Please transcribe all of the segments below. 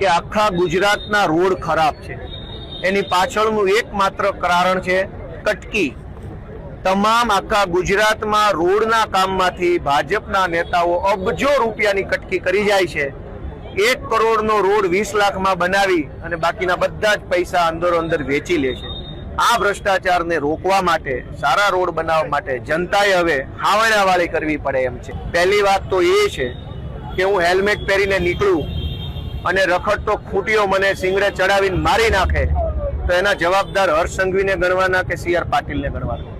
કે આખા ગુજરાતના રોડ ખરાબ છે. એની પાછળનું એકમાત્ર કારણ છે કટકી. તમામ આખા ગુજરાતમાં રોડના કામમાંથી ભાજપના નેતાઓ અબજો રૂપિયાની કટકી કરી જાય છે. એક કરોડનો રોડ વીસ લાખમાં બનાવી અને બાકીના બધા જ પૈસા અંદરો અંદર વેચી લે છે. આ ભ્રષ્ટાચારને રોકવા માટે, સારા રોડ બનાવવા માટે જનતાએ હવે હાવણાવાળી કરવી પડે એમ છે. પહેલી વાત તો એ છે કે હું હેલ્મેટ પહેરીને નીકળું અને રખડતો ખૂટીઓ મને સિંગરે ચડાવીને મારી નાખે, તો એના જવાબદાર હર્ષ સંઘવીને ગણવાના કે સી આર પાટીલને ગણવાના?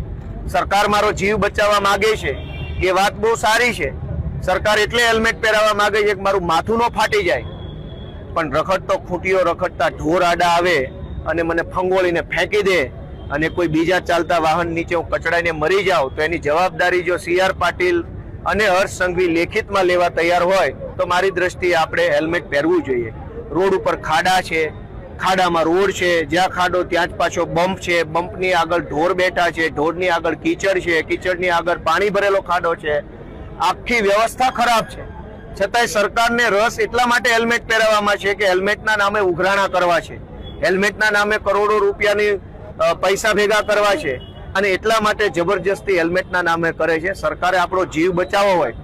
સરકાર મારો જીવ બચાવવા માગે છે, એ વાત બહુ સારી છે. સરકાર એટલે હેલ્મેટ પહેરાવવા માગે છે કે મારું માથું ન ફાટી જાય. પણ રખડતો ખૂટીઓ રખડતા ઢોર આડા આવે અને મને ફંગોળીને ફેંકી દે અને કોઈ બીજા ચાલતા વાહન નીચે હું કચડાઈને મરી જાઉં, તો એની જવાબદારી જો સી આર પાટીલ અને હર્ષ સંઘવી લેખિતમાં લેવા તૈયાર હોય તો મારી દ્રષ્ટિએ આપણે હેલ્મેટ પહેરવું જોઈએ. રોડ ઉપર ખાડા છે, ખાડામાં રોડ છે, જ્યાં ખાડો ત્યાં જ પાછો બમ્પ છે, બમ્પની આગળ ઢોર બેઠા છે, ઢોરની આગળ કીચડ છે, કીચડની આગળ પાણી ભરેલો ખાડો છે. આખી વ્યવસ્થા ખરાબ છે. છતાંય સરકારને રસ એટલા માટે હેલ્મેટ પહેરાવવામાં છે કે હેલ્મેટના નામે ઉઘરાણા કરવા છે. હેલ્મેટના નામે કરોડો રૂપિયાની પૈસા ભેગા કરવા છે. અને એટલા માટે જબરજસ્તી હેલ્મેટના નામે કરે છે. સરકારે આપણો જીવ બચાવવો હોય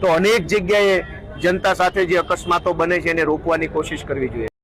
તો અનેક જગ્યાએ જનતા સાથે જે અકસ્માતો બને છે એને રોકવાની કોશિશ કરવી જોઈએ.